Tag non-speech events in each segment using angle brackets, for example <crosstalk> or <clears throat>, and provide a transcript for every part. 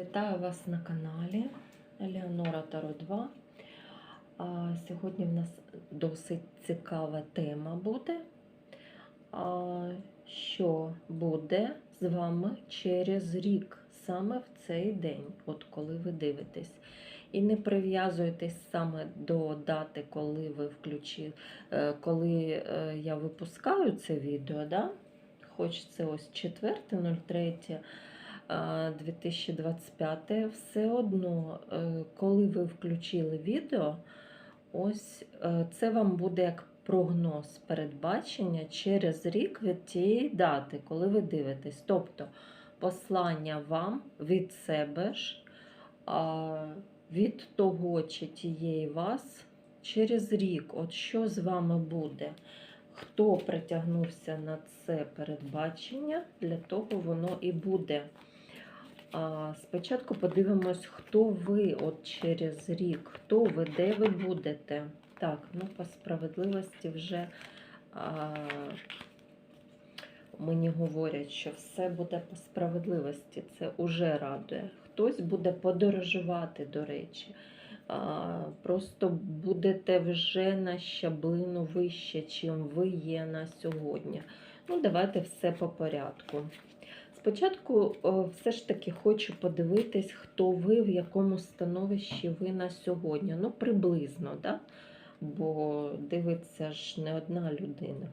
Вітаю вас на каналі Елеонора Таро 2. А, Сьогодні в нас досить цікава тема буде. А, Що буде з вами через рік, саме в цей день, от коли ви дивитесь. І не прив'язуйтесь саме до дати, коли ви включили, коли е, я випускаю це відео. Да? Хоч це ось 4.03. 2025, все одно, е, коли ви включили відео, ось е, це вам буде як прогноз передбачення через рік від тієї дати, коли ви дивитесь. Тобто послання вам від себе ж, від того чи тієї вас через рік, от що з вами буде. Хто притягнувся на це передбачення, для того воно і буде. Спочатку подивимось, хто ви от через рік, хто ви, де ви будете. Так, ну по справедливості вже а, мені говорять, що все буде по справедливості, це уже радує. Хтось буде подорожувати, до речі. А, Просто будете вже на щаблину вище, чим ви є на сьогодні. Ну, давайте все по порядку. Спочатку все ж таки хочу подивитись, хто ви, в якому становищі ви на сьогодні. Ну, приблизно, да? бо дивиться ж не одна людина.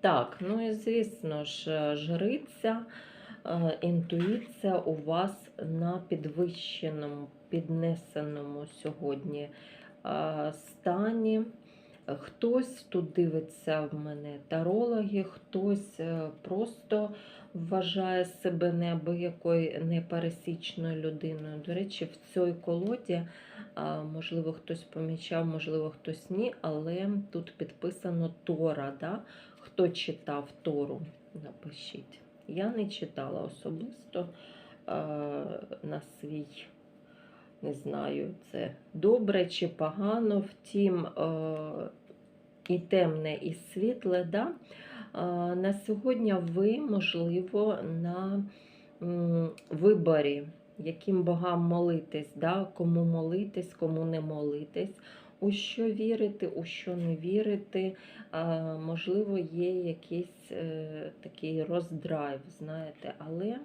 Так, ну і звісно ж, жриця, е, інтуїція у вас на підвищеному, піднесеному сьогодні е, стані. Хтось тут дивиться в мене тарологи, хтось е, просто вважає себе неабиякою непересічною людиною. До речі, в цій колоді, можливо, хтось помічав, можливо, хтось ні, але тут підписано Тора. Да? Хто читав Тору, напишіть. Я не читала особисто на свій. Не знаю, це добре чи погано, втім, і темне, і світле. Да? На сьогодні ви, можливо, на виборі, яким богам молитись, да? кому молитись, кому не молитись, у що вірити, у що не вірити. Можливо, є якийсь е, такий роздрайв, знаєте, але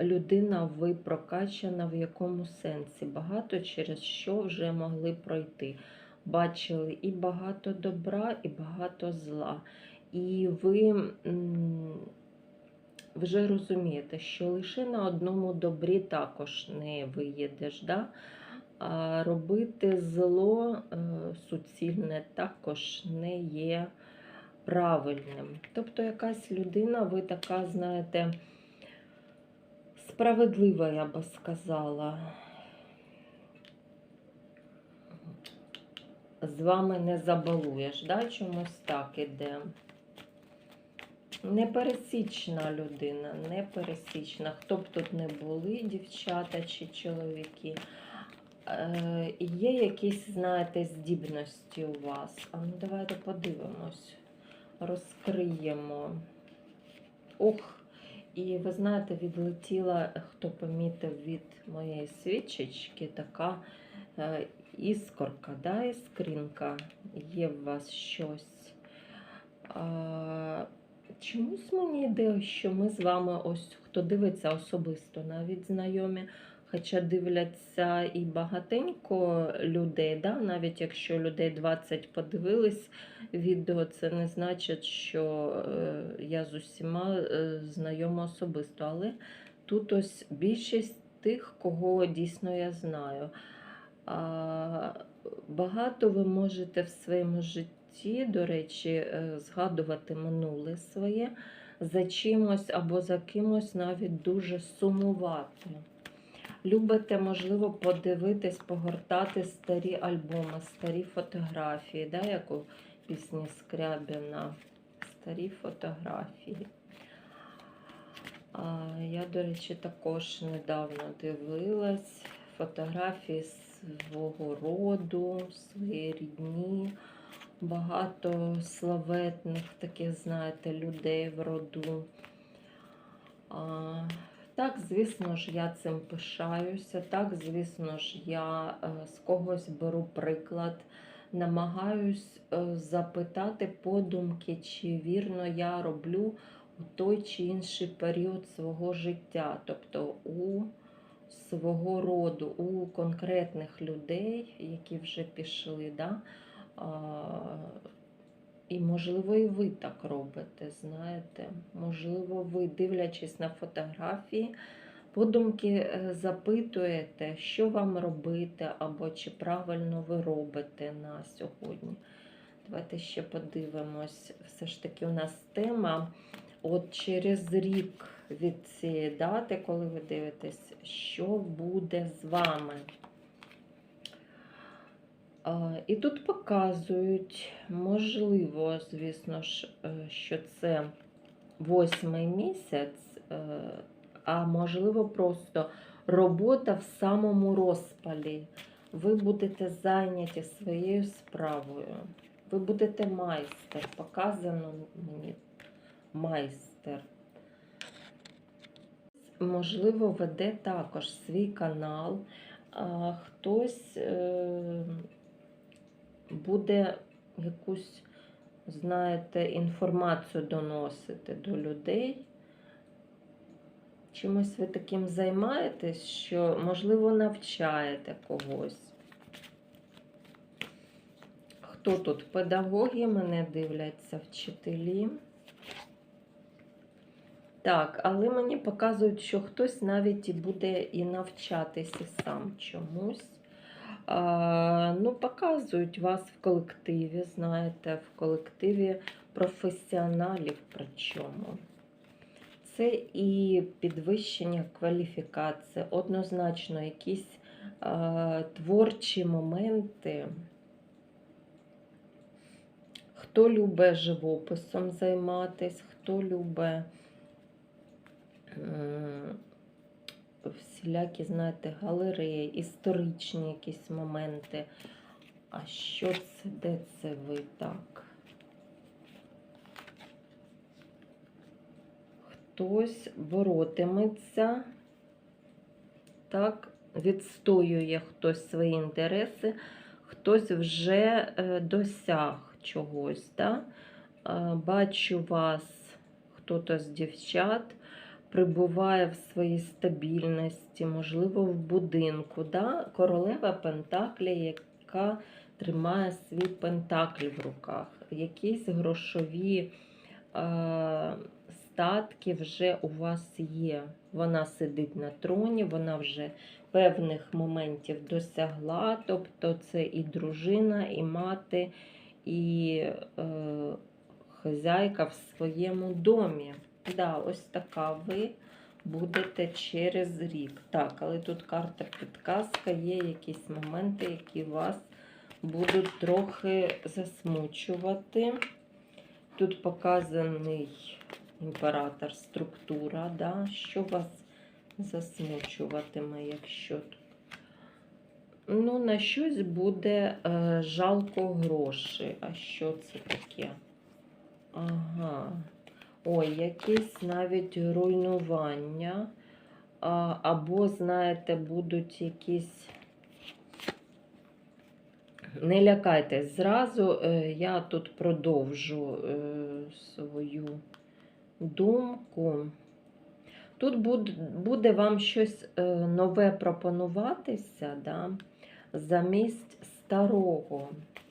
людина ви прокачана в якому сенсі, багато через що вже могли пройти. Бачили і багато добра, і багато зла. І ви вже розумієте, що лише на одному добрі також не виїдеш. Да? А робити зло е, суцільне також не є правильним. Тобто, якась людина, ви така, знаєте, справедлива, я би сказала. З вами не забалуєш, да? чомусь так іде. Непересічна людина, непересічна. Хто б тут не були, дівчата чи чоловіки. Е, Є якісь, знаєте, здібності у вас. А ну давайте подивимось, розкриємо. Ох, і ви знаєте, відлетіла, хто помітив від моєї свічечки, така іскорка, да, іскринка, є в вас щось. А, Чомусь мені йде, що ми з вами, ось хто дивиться особисто, навіть знайомі, хоча дивляться і багатенько людей, да? навіть якщо людей 20 подивились відео, це не значить, що е, я з усіма е, знайома особисто. Але тут ось більшість тих, кого дійсно я знаю. Багато ви можете в своєму житті, до речі, е, згадувати минуле своє, за чимось або за кимось навіть дуже сумувати. Любите, можливо, подивитись, погортати старі альбоми, старі фотографії, да, як у пісні Скрябіна. Старі фотографії. А, Я, до речі, також недавно дивилась фотографії свого роду, свої рідні, багато славетних таких, знаєте, людей в роду. А, Так, звісно ж, я цим пишаюся. Так, звісно ж, я е, з когось беру приклад, намагаюсь е, запитати подумки, чи вірно я роблю у той чи інший період свого життя, тобто у свого роду, у конкретних людей, які вже пішли. Да? І, можливо, і ви так робите, знаєте. Можливо, ви, дивлячись на фотографії, подумки е, запитуєте, що вам робити, або чи правильно ви робите на сьогодні. Давайте ще подивимось. Все ж таки, у нас тема. От через рік від цієї дати, коли ви дивитесь, що буде з вами. І тут показують, можливо, звісно ж, е, що це восьмий місяць, е, а можливо, просто робота в самому розпалі. Ви будете зайняті своєю справою. Ви будете майстер. Показано мені майстер. Можливо, веде також свій канал. А хтось е, буде якусь, знаєте, інформацію доносити до людей. Чимось ви таким займаєтесь, що, можливо, навчаєте когось. Хто тут? Педагоги мене дивляться, вчителі. Так, але мені показують, що хтось навіть буде і навчатися сам чомусь. А, ну, Показують вас в колективі, знаєте, в колективі професіоналів причому. Це і підвищення кваліфікації, однозначно якісь а, творчі моменти. Хто любить живописом займатися, хто любить всілякі, знаєте, галереї, історичні якісь моменти. А що це, де це ви так? Хтось боротиметься, так, відстоює хтось свої інтереси, хтось вже е, досяг чогось. Да? Е, Бачу вас, хто-то з дівчат прибуває в своїй стабільності, можливо, в будинку. Да? Королева Пентаклі, яка тримає свій пентакль в руках, якісь грошові е, статки вже у вас є. Вона сидить на троні, вона вже певних моментів досягла, тобто це і дружина, і мати, і е, хазяйка в своєму домі. Да, ось така ви будете через рік. Так, але тут карта підказка, є якісь моменти, які вас будуть трохи засмучувати. Тут показаний імператор, структура, да? що вас засмучуватиме, якщо тут. Ну, на щось буде е, жалко грошей. А що це таке? Ага. Ой, якісь навіть руйнування. Або, знаєте, будуть якісь. Не лякайтесь зразу, е, я тут продовжу е, свою думку. Тут буде, буде вам щось е, нове пропонуватися, да, замість старого.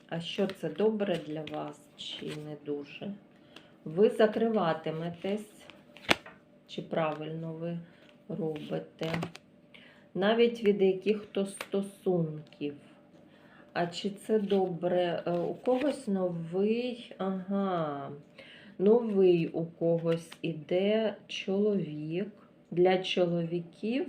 А що це добре для вас чи не дуже? Ви закриватиметесь, чи правильно ви робите, навіть від яких-то стосунків. А чи це добре? Е, У когось новий, ага, новий у когось іде чоловік. Для чоловіків,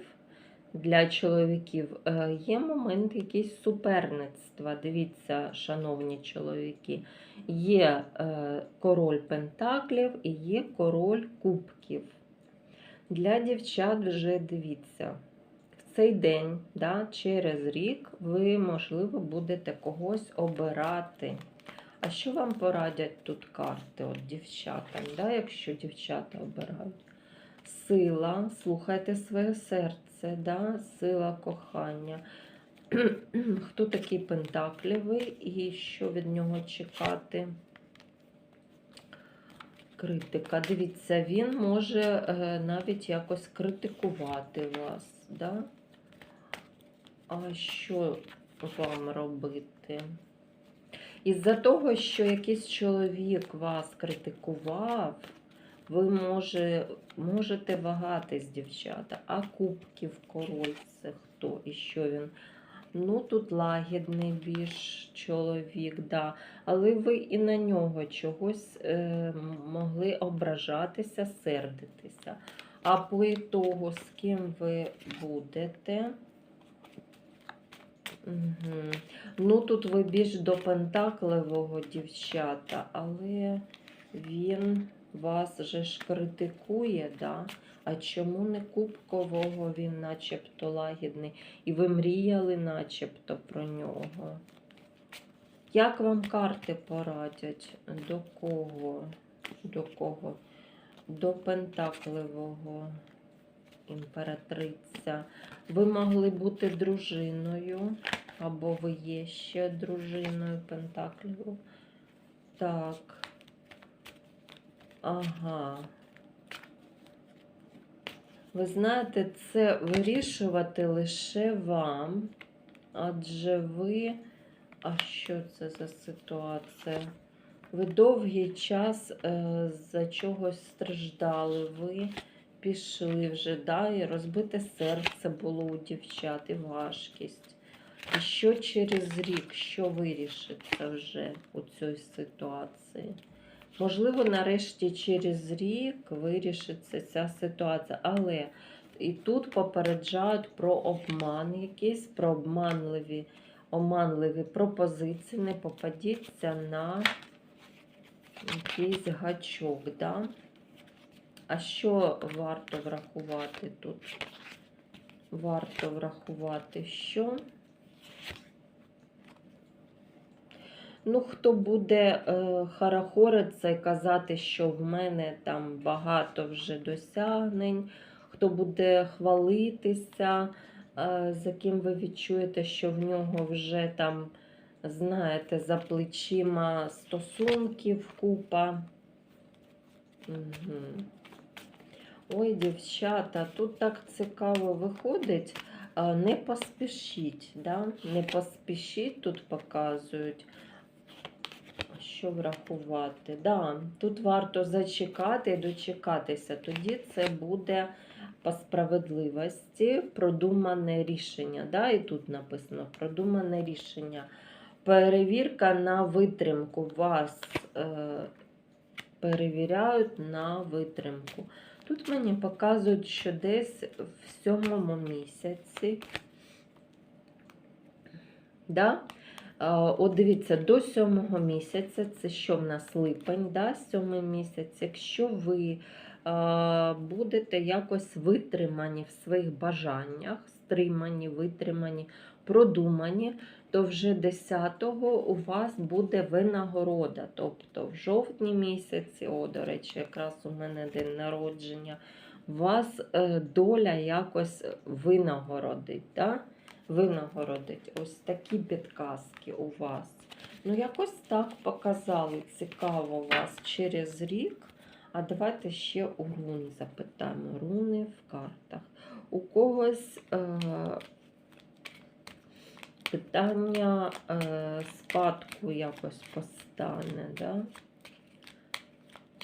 для чоловіків е, є момент якийсь суперництва. Дивіться, шановні чоловіки, є е, король Пентаклів і є король Кубків. Для дівчат вже дивіться В цей день, да, через рік, ви, можливо, будете когось обирати. А що вам порадять тут карти, от дівчатам, да, якщо дівчата обирають? сила, слухайте своє серце, да? сила кохання. <clears throat> Хто такий пентаклівий і що від нього чекати? Критика. Дивіться, він може е, навіть якось критикувати вас. Да? А що вам робити? Із-за того, що якийсь чоловік вас критикував, ви може, можете вагатись, дівчата. А кубків король це хто і що він? Ну, тут лагідний більш чоловік, да. але ви і на нього чогось е, могли ображатися, сердитися. А по ітогу, з ким ви будете? Угу. Ну, тут ви більш до пентакливого дівчата, але він вас же ж критикує, да? А чому не кубкового він начебто лагідний? І ви мріяли начебто про нього? Як вам карти порадять? До кого? До кого? До пентакливого імператриця. Ви могли бути дружиною, або ви є ще дружиною Пентаклів. Так. Ага. Ви знаєте, це вирішувати лише вам, адже ви. А що це за ситуація? Ви довгий час е, за чогось страждали. Ви пішли вже, да, і розбите серце було у дівчат, і важкість. І що через рік, що вирішиться вже у цій ситуації? Можливо, нарешті через рік вирішиться ця ситуація, але і тут попереджають про обман якийсь, про обманливі, оманливі пропозиції. Не попадіться на якийсь гачок. Да? А що варто врахувати тут? Варто врахувати, що? Ну, хто буде е, харахоритися і казати, що в мене там багато вже досягнень, хто буде хвалитися, е, за ким ви відчуєте, що в нього вже там, знаєте, за плечима стосунків купа. Угу. Ой, дівчата, тут так цікаво виходить. Не поспішіть, да? не поспішіть, тут показують, що врахувати. Да, Тут варто зачекати і дочекатися, тоді це буде по справедливості продумане рішення. Да? І тут написано продумане рішення. Перевірка на витримку вас е, перевіряють на витримку. Тут мені показують, що десь в сьомому місяці. Да? От дивіться, до сьомого місяця, це що в нас липень, да? сьомий місяць, якщо ви будете якось витримані в своїх бажаннях, стримані, витримані, продумані, то вже 10-го у вас буде винагорода. Тобто в жовтні місяці, о, до речі, якраз у мене день народження, вас е, доля якось винагородить. Да? Винагородить ось такі підказки у вас. Ну, якось так показали цікаво вас через рік. А давайте ще у рун запитаємо. Руни в картах. У когось е, питання е, спадку якось постане, да?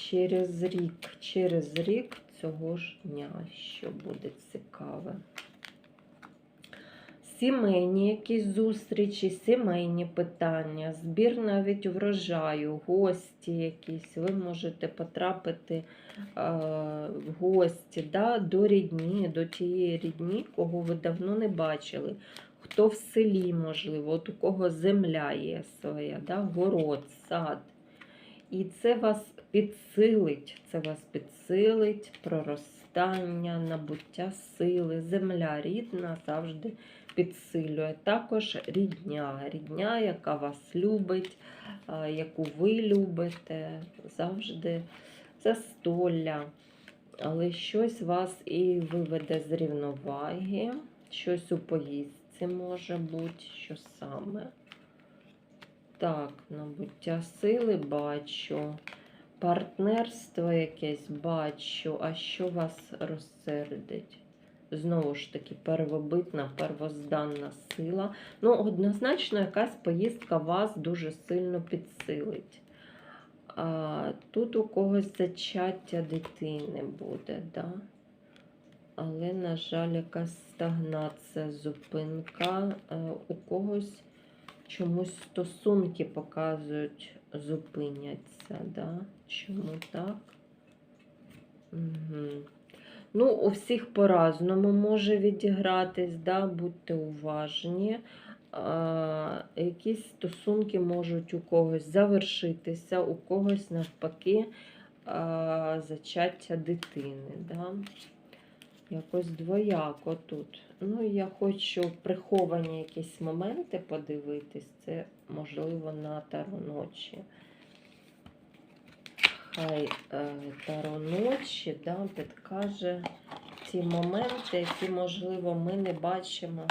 через рік, через рік цього ж дня, що буде цікаве. Сімейні якісь зустрічі, сімейні питання, збір навіть врожаю, гості якісь. Ви можете потрапити е, в гості да, до рідні, до тієї рідні, кого ви давно не бачили. Хто в селі, можливо, от у кого земля є своя, да, город, сад. І це вас підсилить, це вас підсилить, проростання, набуття сили, земля рідна завжди підсилює. Також рідня, рідня, яка вас любить, яку ви любите, завжди застолля. але щось вас і виведе з рівноваги, щось у поїздці може бути, що саме. Так, набуття сили бачу. Партнерство якесь бачу, а що вас розсердить? Знову ж таки, первобитна, первозданна сила. Ну, однозначно, якась поїздка вас дуже сильно підсилить. А, тут у когось зачаття дитини буде, да? але, на жаль, якась стагнація, зупинка. Е, У когось чомусь стосунки показують, зупиняться. Да? Чому так? Угу. Ну, у всіх по-разному може відігратись, да? будьте уважні. А, якісь стосунки можуть у когось завершитися, у когось навпаки а, зачаття дитини. Да? Якось двояко тут. Ну, я хочу приховані якісь моменти подивитись. Це можливо на таро ночі. Хай е, таро ночі да, підкаже ті моменти, які, можливо, ми не бачимо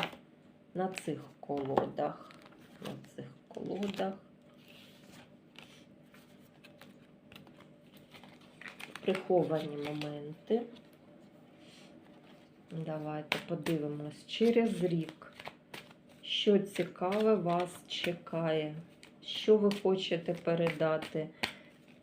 на цих колодах. На цих колодах. Приховані моменти. Давайте подивимось через рік, що цікаве вас чекає, що ви хочете передати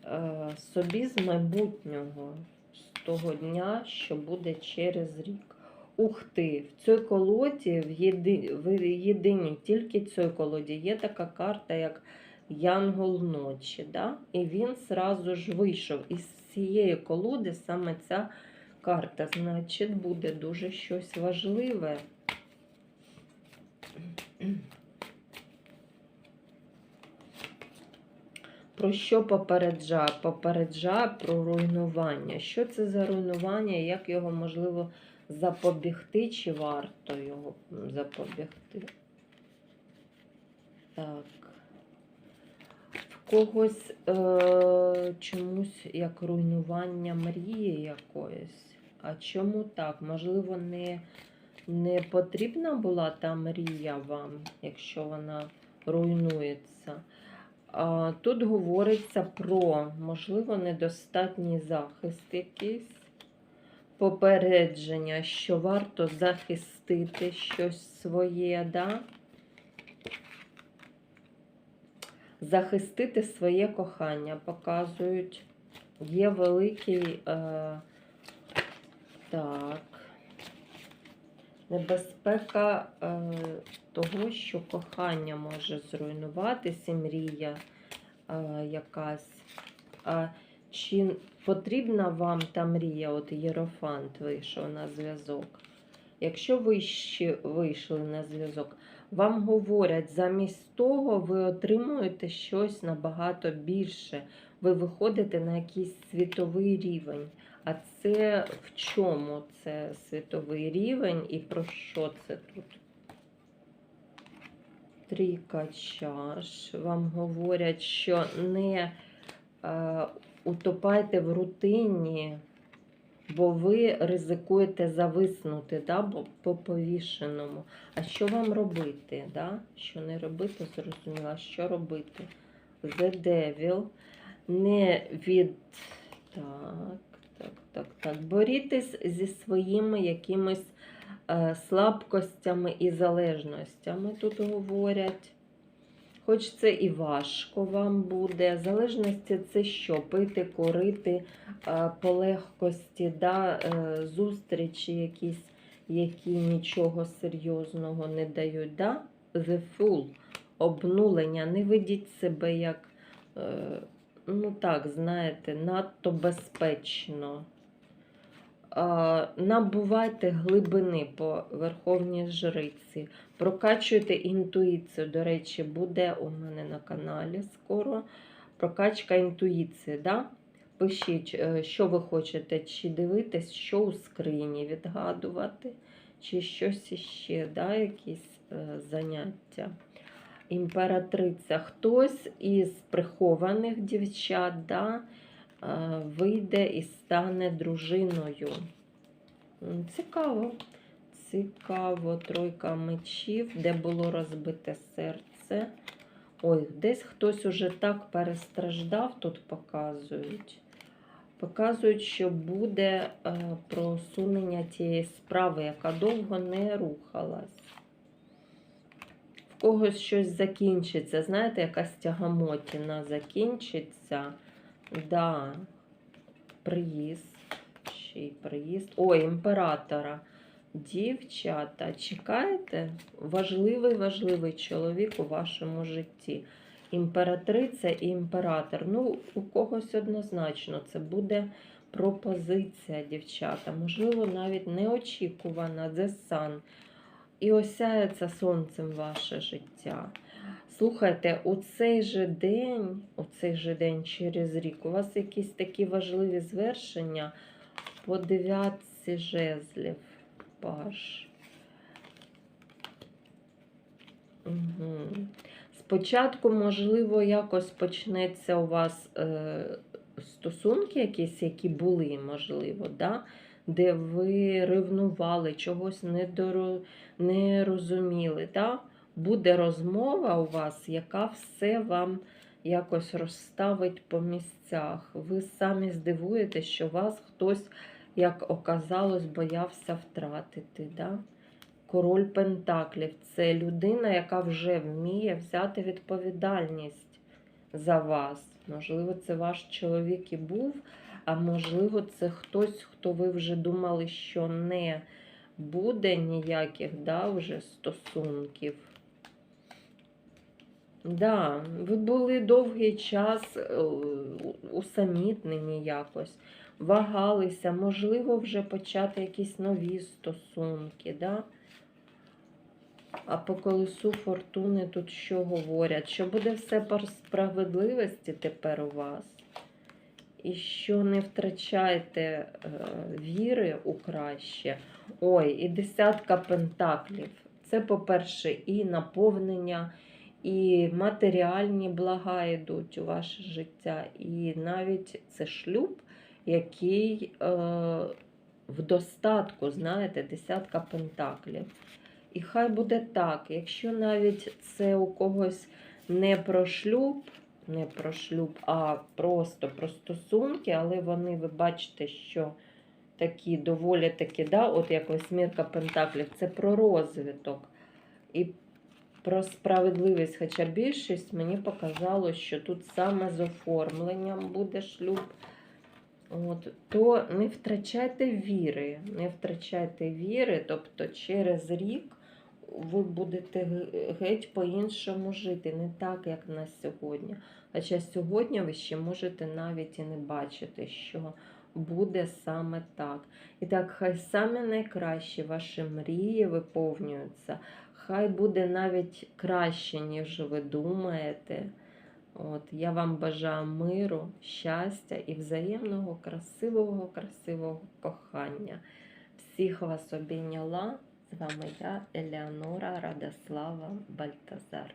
е, собі з майбутнього, з того дня, що буде через рік. Ух ти, в цій колоді, в, єди, в єдиній тільки цій колоді є така карта, як Янгол ночі. Да? І він зразу ж вийшов. Із цієї колоди саме ця карта, значить, буде дуже щось важливе. Про що попереджає? Попереджає про руйнування. Що це за руйнування, як його можливо запобігти, чи варто його запобігти? Так. В когось е, чомусь як руйнування мрії якоїсь. А чому так? Можливо, не, не потрібна була та мрія вам, якщо вона руйнується. Тут говориться про, можливо, недостатній захист якийсь, попередження, що варто захистити щось своє, да? захистити своє кохання, показують. Є великий. Е, так. Небезпека е, того, що кохання може зруйнуватися, мрія е, якась. А чи потрібна вам та мрія? От Єрофант вийшов на зв'язок. Якщо ви ще вийшли на зв'язок, вам говорять, замість того ви отримуєте щось набагато більше. Ви виходите на якийсь світовий рівень. А це в чому це світовий рівень і про що це тут? Трійка чаш. Вам говорять, що не е, утопайте в рутині, бо ви ризикуєте зависнути да, по повішеному. А що вам робити? Да? Що не робити, зрозуміло, а що робити? The Devil. Не від. Так, так, так, так. Борітесь зі своїми якимись е, слабкостями і залежностями, тут говорять. Хоч це і важко вам буде. Залежності це що? Пити, курити, е, по легкості, да, е, зустрічі якісь, які нічого серйозного не дають. Да? The full обнулення. Не ведіть себе як, е, ну так, знаєте, надто безпечно. Набувайте глибини по Верховній Жриці. Прокачуйте інтуїцію. До речі, буде у мене на каналі скоро прокачка інтуїції. Да? Пишіть, е, що ви хочете, чи дивитись, що у скрині відгадувати, чи щось іще, да? якісь е, заняття. Імператриця. Хтось із прихованих дівчат, да? вийде і стане дружиною. Цікаво. Цікаво, тройка мечів, де було розбите серце. Ой, десь хтось уже так перестраждав, тут показують. Показують, що буде е, просунення тієї справи, яка довго не рухалась. Когось щось закінчиться. Знаєте, якась тягамотіна закінчиться. Да. Приїзд. Ще й приїзд. Ой, імператора. Дівчата, чекаєте? Важливий, важливий чоловік у вашому житті. Імператриця і імператор. Ну, у когось однозначно це буде пропозиція, дівчата. Можливо, навіть неочікувана, The Sun. І осяється сонцем ваше життя. Слухайте, у цей же день, у цей же день через рік, у вас якісь такі важливі звершення по дев'ятці жезлів. Паш. Угу. Спочатку, можливо, якось почнеться у вас е, стосунки якісь, які були, можливо, да? Де ви ревнували, чогось не, доро... не розуміли. Да? Буде розмова у вас, яка все вам якось розставить по місцях. Ви самі здивуєтесь, що вас хтось, як оказалось, боявся втратити. Да? Король Пентаклів це людина, яка вже вміє взяти відповідальність за вас. Можливо, це ваш чоловік і був, а можливо, це хтось, хто ви вже думали, що не буде ніяких да, вже стосунків. Да, ви були довгий час е, усамітнені якось, вагалися, можливо, вже почати якісь нові стосунки. Да? А по колесу фортуни тут що говорять? Що буде все по справедливості тепер у вас? І що не втрачайте е, віри у краще. Ой, і десятка пентаклів. Це, по-перше, і наповнення, і матеріальні блага йдуть у ваше життя, і навіть це шлюб, який е, в достатку, знаєте, десятка пентаклів. І хай буде так, якщо навіть це у когось не про шлюб, не про шлюб, а просто про стосунки, але вони, ви бачите, що такі доволі такі, да, от як восьмірка пентаклів, це про розвиток і про справедливість. Хоча більшість мені показало, що тут саме з оформленням буде шлюб. От, то не втрачайте віри, не втрачайте віри, тобто через рік ви будете геть по-іншому жити, не так, як на сьогодні. Хоча сьогодні ви ще можете навіть і не бачити, що буде саме так. І так, хай саме найкращі ваші мрії виповнюються. Хай буде навіть краще, ніж ви думаєте. От, я вам бажаю миру, щастя і взаємного, красивого, красивого кохання. Всіх вас обійняла. З вами я, Елеонора Радослава Бальтазар.